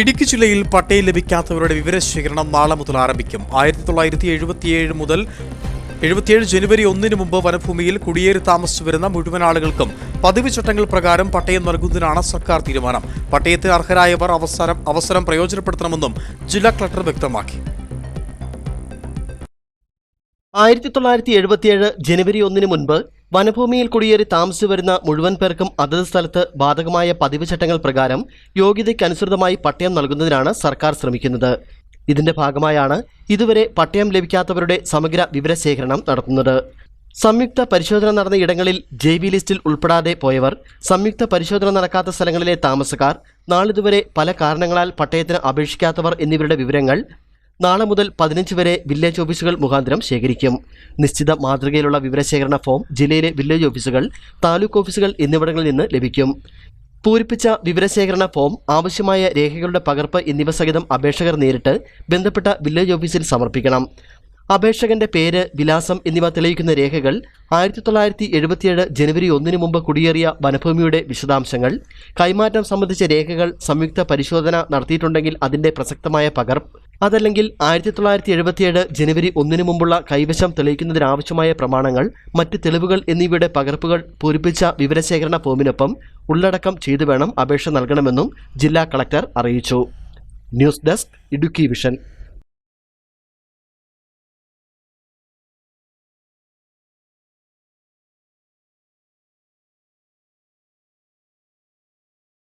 ഇടുക്കി ജില്ലയിൽ പട്ടയം ലഭിക്കാത്തവരുടെ വിവരശേഖരണം നാളെ മുതൽ ആരംഭിക്കും. ആയിരത്തി തൊള്ളായിരത്തി എഴുപത്തിയേഴ് മുതൽ എഴുപത്തിയേഴ് ജനുവരി ഒന്നിന് മുമ്പ് വനഭൂമിയിൽ കുടിയേറി താമസിച്ചു വരുന്ന മുഴുവൻ ആളുകൾക്കും പതിവ് ചട്ടങ്ങൾ പ്രകാരം പട്ടയം നൽകുന്നതിനാണ് സർക്കാർ തീരുമാനം. പട്ടയത്തിന് അർഹരായവർ അവസരം അവസരം പ്രയോജനപ്പെടുത്തണമെന്നും ജില്ലാ കളക്ടർ വ്യക്തമാക്കി. ആയിരത്തി തൊള്ളായിരത്തി എഴുപത്തിയേഴ് ജനുവരി ഒന്നിന് മുൻപ് വനഭൂമിയിൽ കുടിയേറി താമസിച്ചു വരുന്ന മുഴുവൻ പേർക്കും അതത് സ്ഥലത്ത് ബാധകമായ പതിവ് ചട്ടങ്ങൾ പ്രകാരം യോഗ്യതയ്ക്കനുസൃതമായി പട്ടയം നൽകുന്നതിനാണ് സർക്കാർ ശ്രമിക്കുന്നത്. ഇതിന്റെ ഭാഗമായാണ് ഇതുവരെ പട്ടയം ലഭിക്കാത്തവരുടെ സമഗ്ര വിവരശേഖരണം നടത്തുന്നത്. സംയുക്ത പരിശോധന നടന്ന ഇടങ്ങളിൽ ജെ ബി ലിസ്റ്റിൽ ഉൾപ്പെടാതെ പോയവർ സംയുക്ത പരിശോധന നടക്കാത്ത സ്ഥലങ്ങളിലെ താമസക്കാർ നാളിതുവരെ പല കാരണങ്ങളാൽ പട്ടയത്തിന് അപേക്ഷിക്കാത്തവർ എന്നിവരുടെ വിവരങ്ങൾ നാളെ മുതൽ പതിനഞ്ച് വരെ വില്ലേജ് ഓഫീസുകൾ മുഖാന്തരം ശേഖരിക്കും. നിശ്ചിത മാതൃകയിലുള്ള വിവരശേഖരണ ഫോം ജില്ലയിലെ വില്ലേജ് ഓഫീസുകൾ താലൂക്ക് ഓഫീസുകൾ എന്നിവിടങ്ങളിൽ നിന്ന് ലഭിക്കും. പൂരിപ്പിച്ച വിവരശേഖരണ ഫോം ആവശ്യമായ രേഖകളുടെ പകർപ്പ് എന്നിവ സഹിതം അപേക്ഷകർ നേരിട്ട് ബന്ധപ്പെട്ട വില്ലേജ് ഓഫീസിൽ സമർപ്പിക്കണം. അപേക്ഷകന്റെ പേര് വിലാസം എന്നിവ തെളിയിക്കുന്ന രേഖകൾ ആയിരത്തി തൊള്ളായിരത്തി എഴുപത്തിയേഴ് ജനുവരി ഒന്നിന് മുമ്പ് കുടിയേറിയ വനഭൂമിയുടെ വിശദാംശങ്ങൾ കൈമാറ്റം സംബന്ധിച്ച രേഖകൾ സംയുക്ത പരിശോധന നടത്തിയിട്ടുണ്ടെങ്കിൽ അതിന്റെ പ്രസക്തമായ പകർപ്പ് അതല്ലെങ്കിൽ ആയിരത്തി തൊള്ളായിരത്തി എഴുപത്തിയേഴ് ജനുവരി ഒന്നിന് മുമ്പുള്ള കൈവശം തെളിയിക്കുന്നതിനാവശ്യമായ പ്രമാണങ്ങൾ മറ്റ് തെളിവുകൾ എന്നിവയുടെ പകർപ്പുകൾ പൂരിപ്പിച്ച വിവരശേഖരണ ഫോമിനൊപ്പം ഉള്ളടക്കം ചെയ്തു വേണം അപേക്ഷ നൽകണമെന്നും ജില്ലാ കളക്ടർ അറിയിച്ചു. News desk Idukki vision.